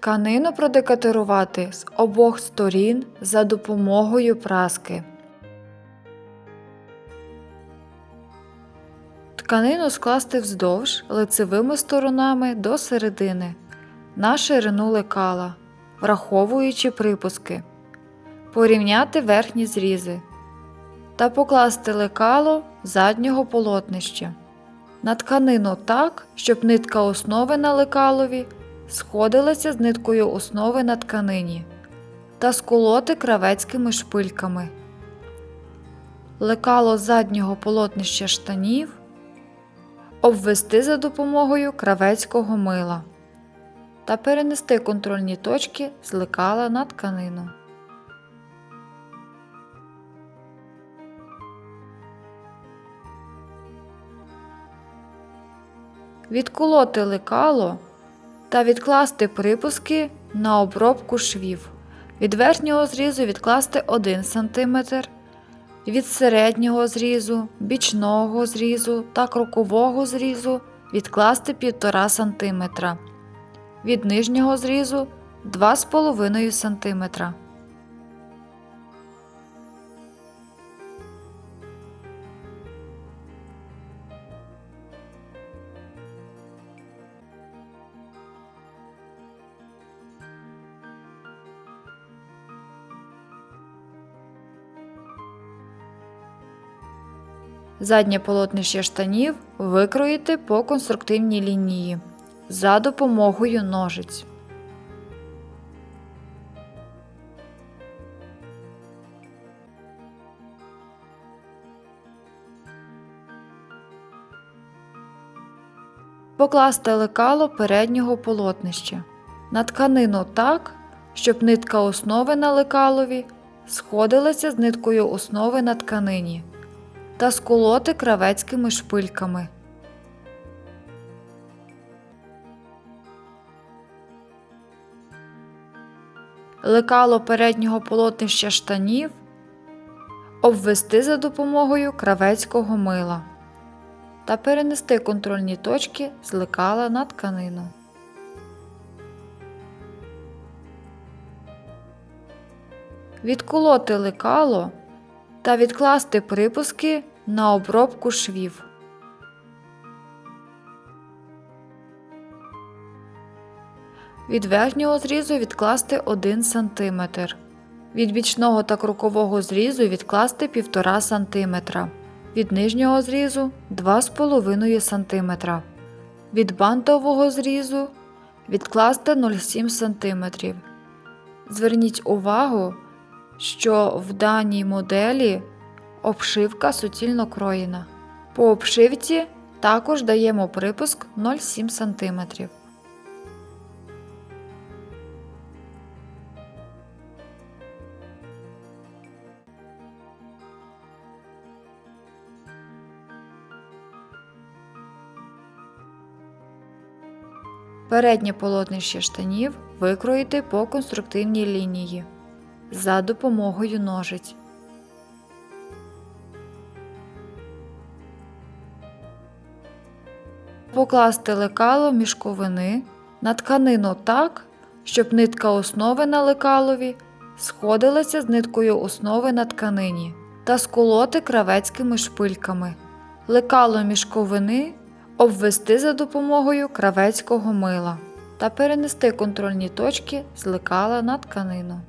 Тканину продекатурувати з обох сторін за допомогою праски. Тканину скласти вздовж лицевими сторонами до середини на ширину лекала, враховуючи припуски. Порівняти верхні зрізи та покласти лекало заднього полотнища на тканину так, щоб нитка основи на лекалові сходилася з ниткою основи на тканині та сколоти кравецькими шпильками. Лекало заднього полотнища штанів обвести за допомогою кравецького мила та перенести контрольні точки з лекала на тканину. Відколоти лекало та відкласти припуски на обробку швів. Від верхнього зрізу відкласти 1 см, від середнього зрізу, бічного зрізу та крокового зрізу відкласти 1,5 см, від нижнього зрізу 2,5 см. Заднє полотнище штанів викроїти по конструктивній лінії за допомогою ножиць. Покласти лекало переднього полотнища на тканину так, щоб нитка основи на лекалові сходилася з ниткою основи на тканині та сколоти кравецькими шпильками. Лекало переднього полотнища штанів обвести за допомогою кравецького мила та перенести контрольні точки з лекала на тканину. Відколоти лекало та відкласти припуски на обробку швів. Від верхнього зрізу відкласти 1 см. Від бічного та крукового зрізу відкласти 1,5 см. Від нижнього зрізу 2,5 см. Від бантового зрізу відкласти 0,7 см. Зверніть увагу, що в даній моделі обшивка суцільно кроєна. По обшивці також даємо припуск 0,7 см. Переднє полотнище штанів викроїти по конструктивній лінії за допомогою ножиць. Покласти лекало мішковини на тканину так, щоб нитка основи на лекалові сходилася з ниткою основи на тканині та сколоти кравецькими шпильками. Лекало мішковини обвести за допомогою кравецького мила та перенести контрольні точки з лекала на тканину.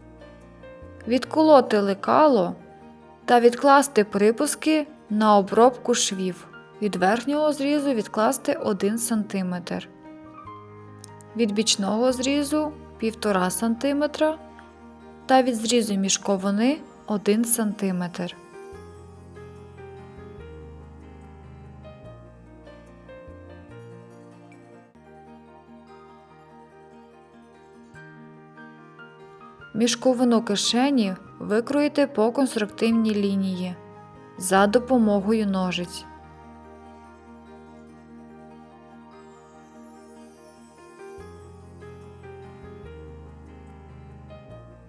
Відколоти лекало та відкласти припуски на обробку швів. Від верхнього зрізу відкласти 1 см. Від бічного зрізу 1,5 см та від зрізу мішковини 1 см. Мішковину кишені викроїти по конструктивній лінії за допомогою ножиць.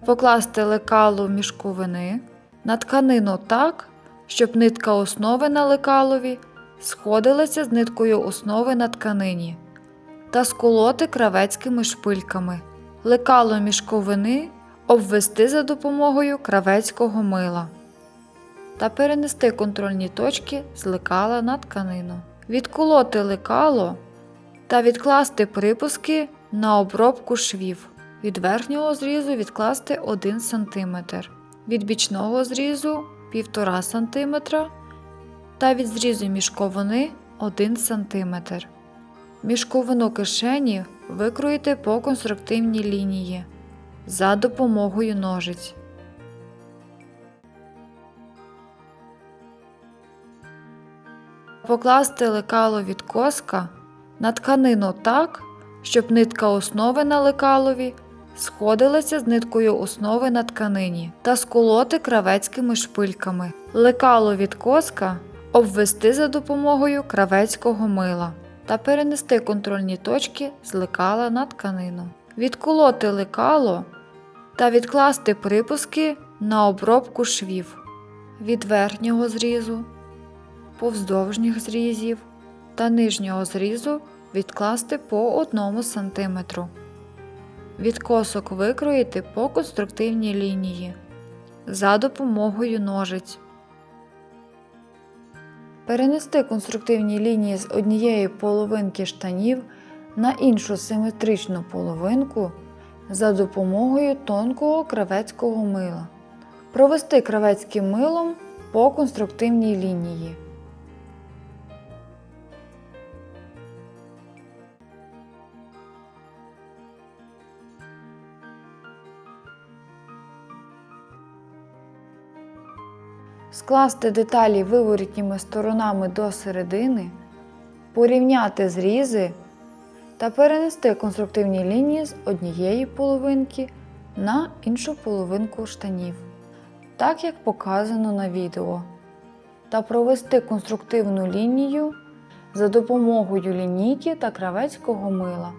Покласти лекало мішковини на тканину так, щоб нитка основи на лекалові сходилася з ниткою основи на тканині та сколоти кравецькими шпильками. лекало мішковини обвести за допомогою кравецького мила та перенести контрольні точки з лекала на тканину. Відколоти лекало та відкласти припуски на обробку швів. Від верхнього зрізу відкласти 1 см, від бічного зрізу 1,5 см та від зрізу мішковини 1 см. Мішковину кишені викроїти по конструктивній лінії за допомогою ножиць. Покласти лекало від коска на тканину так, щоб нитка основи на лекалові сходилася з ниткою основи на тканині та сколоти кравецькими шпильками. Лекало від коска обвести за допомогою кравецького мила та перенести контрольні точки з лекала на тканину. Відколоти лекало та відкласти припуски на обробку швів від верхнього зрізу, повздовжніх зрізів та нижнього зрізу відкласти по 1 см. Відкосок викроїти по конструктивній лінії за допомогою ножиць. Перенести конструктивні лінії з однієї половинки штанів на іншу симетричну половинку за допомогою тонкого кравецького мила. Провести кравецьким милом по конструктивній лінії. Скласти деталі виворітніми сторонами до середини, порівняти зрізи та перенести конструктивні лінії з однієї половинки на іншу половинку штанів, так як показано на відео, та провести конструктивну лінію за допомогою лінійки та кравецького мила.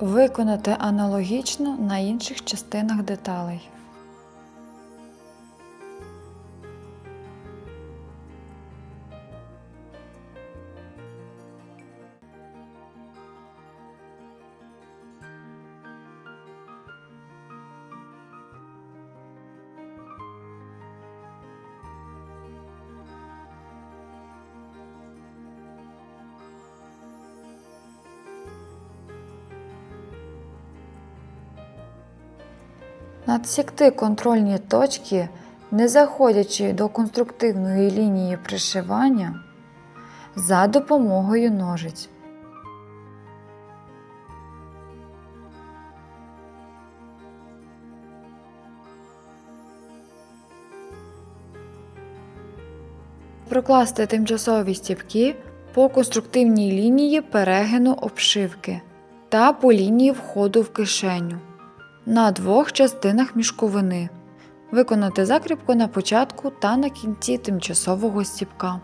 Виконати аналогічно на інших частинах деталей. Надсікти контрольні точки, не заходячи до конструктивної лінії пришивання за допомогою ножиць. Прокласти тимчасові стіпки по конструктивній лінії перегину обшивки та по лінії входу в кишеню на двох частинах мішковини. Виконати закріпку на початку та на кінці тимчасового стіпка.